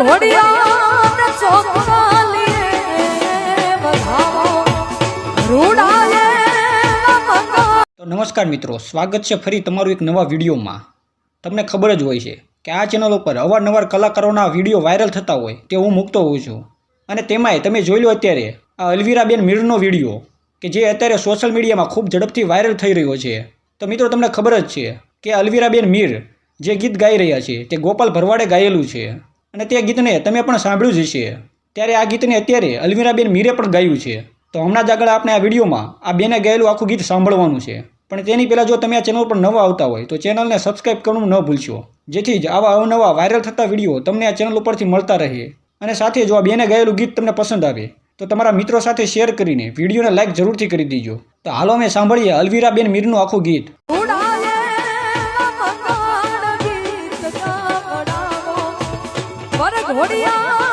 તો નમસ્કાર મિત્રો, સ્વાગત છે ફરી તમારું એક નવા વિડીયોમાં. તમને ખબર જ હોય છે કે આ ચેનલ ઉપર અવારનવાર કલાકારોના વીડિયો વાયરલ થતા હોય તે હું મૂકતો હોઉં છું. અને તેમાંય તમે જોઈ લો અત્યારે આ અલવીરાબેન મીરનો વીડિયો, કે જે અત્યારે સોશિયલ મીડિયામાં ખૂબ ઝડપથી વાયરલ થઈ રહ્યો છે. તો મિત્રો, તમને ખબર જ છે કે અલવીરાબેન મીર જે ગીત ગાઈ રહ્યા છે તે ગોપાલ ભરવાડે ગાયેલું છે. અને તે ગીતને તમે પણ સાંભળ્યું જ હશે. ત્યારે આ ગીતને અત્યારે અલમીરાબેન મીરે પણ ગાયું છે. તો હમણાં જ આગળ આપણે આ વિડીયોમાં આ બેને ગાયેલું આખું ગીત સાંભળવાનું છે. પણ તેની પહેલાં જો તમે આ ચેનલ પર નવા આવતા હોય, તો ચેનલને સબસ્ક્રાઇબ કરવાનું ન ભૂલશો. જેથી જ આવા અવનવા વાયરલ થતા વીડિયો તમને આ ચેનલ ઉપરથી મળતા રહે. અને સાથે જો આ બેને ગાયેલું ગીત તમને પસંદ આવે, તો તમારા મિત્રો સાથે શેર કરીને વિડીયોને લાઇક જરૂરથી કરી દીજો. તો હાલો અમે સાંભળીએ અલવીરાબેન મીરનું આખું ગીત. ઘોડિયા